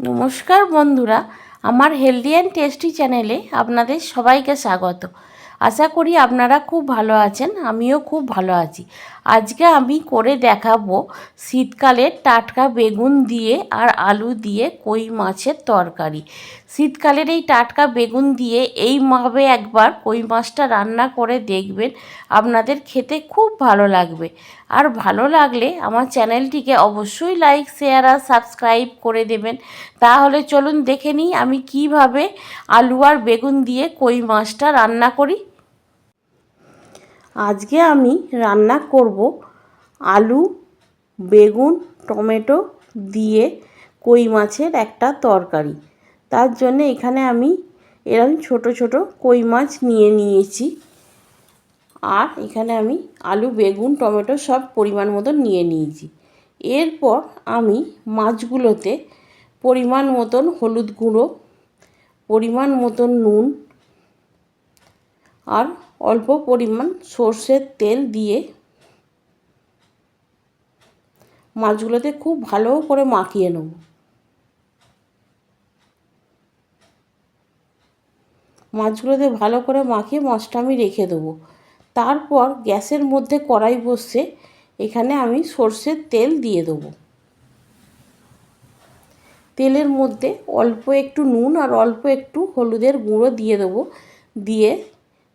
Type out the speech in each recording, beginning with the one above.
নমস্কার বন্ধুরা আমার হেলদি অ্যান্ড টেস্টি চ্যানেলে আপনাদের সবাইকে স্বাগত। আশা করি আপনারা খুব ভালো আছেন, আমিও খুব ভালো আছি। আজকে আমি করে দেখাবো শীতকালে টাটকা বেগুন দিয়ে আর আলু দিয়ে কই মাছের তরকারি। শীতকালের এই টাটকা বেগুন দিয়ে এই এইভাবে একবার কই মাছটা রান্না করে দেখবেন, আপনাদের খেতে খুব ভালো লাগবে। আর ভালো লাগলে আমার চ্যানেলটিকে অবশ্যই লাইক, শেয়ার আর সাবস্ক্রাইব করে দেবেন। তাহলে চলুন দেখে নিই আমি কীভাবে আলু আর বেগুন দিয়ে কই মাছটা রান্না করি। আজকে আমি রান্না করব আলু, বেগুন, টমেটো দিয়ে কই মাছের একটা তরকারি। তার জন্য এখানে আমি এরকম ছোট ছোট কই মাছ নিয়ে নিয়েছি। আর এখানে আমি আলু, বেগুন, টমেটো সব পরিমাণ মতন নিয়ে নিয়েছি। এরপর আমি মাছগুলোতে পরিমাণ মতন হলুদ গুঁড়ো, পরিমাণ মতন নুন আর অল্প পরিমাণ সর্ষের তেল দিয়ে মাছগুলোতে খুব ভালো করে মাখিয়ে নেব। মাছগুলোতে ভালো করে মাখিয়ে মাছটা আমি রেখে দেবো। তারপর গ্যাসের মধ্যে কড়াই বসছে এখানে আমি সর্ষের তেল দিয়ে দেবো। তেলের মধ্যে অল্প একটু নুন আর অল্প একটু হলুদের গুঁড়ো দিয়ে দেবো। দিয়ে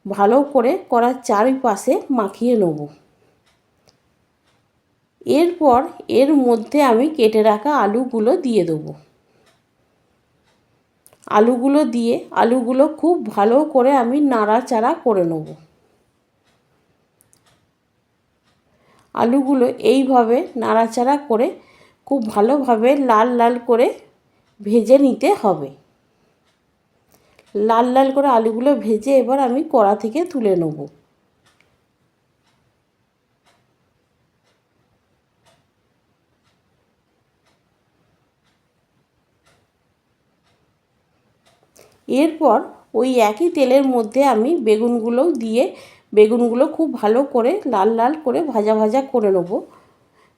ভালো করে কড়ার চারিপাশে মাখিয়ে নেব। এরপর এর মধ্যে আমি কেটে রাখা আলুগুলো দিয়ে দেবো। আলুগুলো দিয়ে আলুগুলো খুব ভালো করে আমি নাড়াচাড়া করে নেব। আলুগুলো এইভাবে নাড়াচাড়া করে খুব ভালোভাবে লাল লাল করে ভেজে নিতে হবে। লাল লাল করে আলুগুলো ভেজে এবার আমি কড়া থেকে তুলে নেব। এরপর ওই একই তেলের মধ্যে আমি বেগুনগুলো দিয়ে, বেগুনগুলো খুব ভালো করে লাল লাল করে ভাজা ভাজা করে নেব।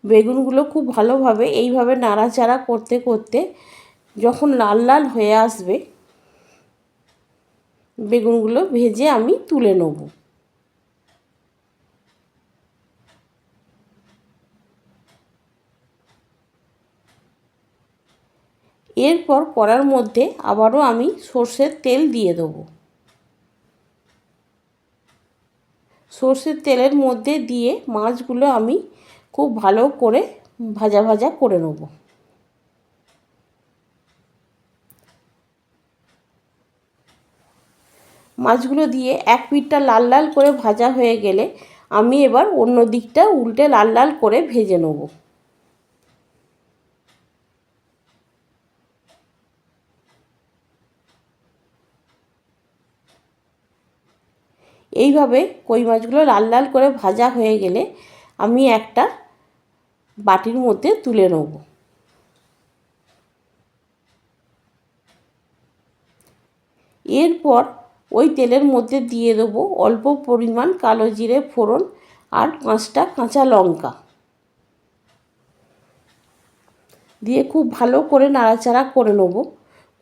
বেগুনগুলো খুব ভালোভাবে এইভাবে নাড়াচাড়া করতে করতে যখন লাল লাল হয়ে আসবে বেগুনগুলো ভেজে আমি তুলে নেব। এরপর কড়ার মধ্যে আবারও আমি সর্ষের তেল দিয়ে দেবো। সর্ষের তেলের মধ্যে দিয়ে মাছগুলো আমি খুব ভালো করে ভাজা ভাজা করে নেব। মাছগুলো দিয়ে এক পিঠটা লাল লাল করে ভাজা হয়ে গেলে আমি এবার অন্য দিকটা উল্টে লাল লাল করে ভেজে নেব। এইভাবে কই মাছগুলো লাল লাল করে ভাজা হয়ে গেলে আমি একটা বাটির মধ্যে তুলে নেব। এরপর ওই তেলের মধ্যে দিয়ে দেবো অল্প পরিমাণ কালো জিরে, ফোড়ন আর পাঁচটা কাঁচা লঙ্কা। দিয়ে খুব ভালো করে নাড়াচাড়া করে নেব।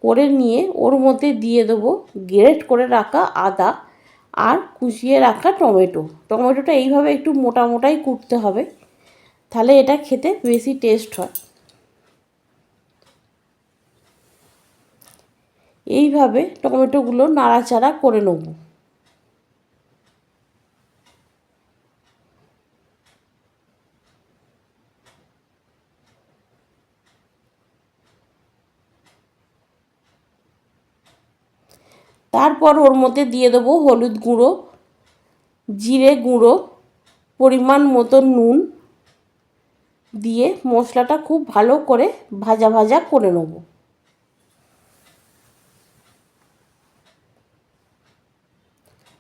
করে নিয়ে ওর মধ্যে দিয়ে দেবো গ্রেট করে রাখা আদা আর কুচিয়ে রাখা টমেটো। টমেটোটা এইভাবে একটু মোটা মোটাই কুটতে হবে, তাহলে এটা খেতে বেশি টেস্ট হয়। এইভাবে টমেটোগুলো নাড়াচাড়া করে নেব। তারপর ওর মধ্যে দিয়ে দেবো হলুদ গুঁড়ো, জিরে গুঁড়ো, পরিমাণ মতো নুন দিয়ে মশলাটা খুব ভালো করে ভাজা ভাজা করে নেব।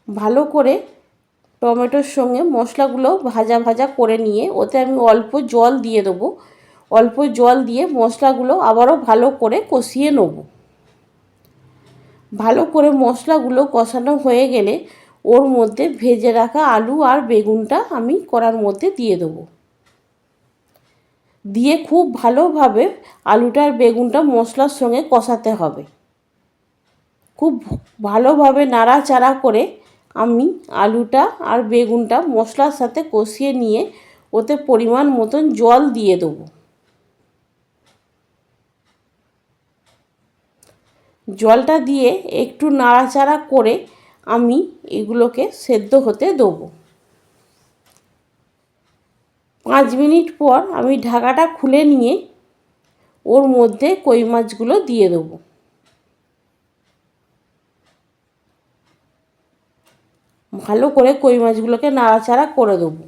ভালো করে টমেটোর সঙ্গে মশলাগুলো ভাজা ভাজা করে নিয়ে, ওতে আমি অল্প জল দিয়ে দেবো। অল্প জল দিয়ে মশলাগুলো আবারও ভালো করে কষিয়ে নেব। ভালো করে মশলাগুলো কষানো হয়ে গেলে ওর মধ্যে ভেজে রাখা আলু আর বেগুনটা আমি করার মধ্যে দিয়ে দেবো। দিয়ে খুব ভালোভাবে আলুটা আর বেগুনটা মশলার সঙ্গে কষাতে হবে। খুব ভালোভাবে নাড়াচাড়া করে আমি আলুটা আর বেগুনটা মশলার সাথে কষিয়ে নিয়ে ওতে পরিমাণ মতন জল দিয়ে দেবো। জলটা দিয়ে একটু নাড়াচাড়া করে আমি এগুলোকে সেদ্ধ হতে দেবো। পাঁচ মিনিট পর আমি ঢাকাটা খুলে নিয়ে ওর মধ্যে কই মাছগুলো দিয়ে দেবো। ভালো করে কই মাছগুলোকে নাড়াচাড়া করে দেবো।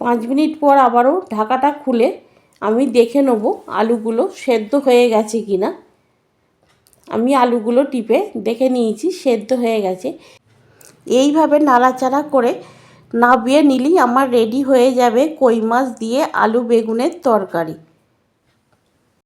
পাঁচ মিনিট পর আবারও ঢাকাটা খুলে আমি দেখে নেব আলুগুলো সেদ্ধ হয়ে গেছে কি না আমি আলুগুলো টিপে দেখে নিয়েছি, সেদ্ধ হয়ে গেছে। এইভাবে নাড়াচাড়া করে নাবিয়ে নিলেই আমার রেডি হয়ে যাবে কই মাছ দিয়ে আলু বেগুনের তরকারি।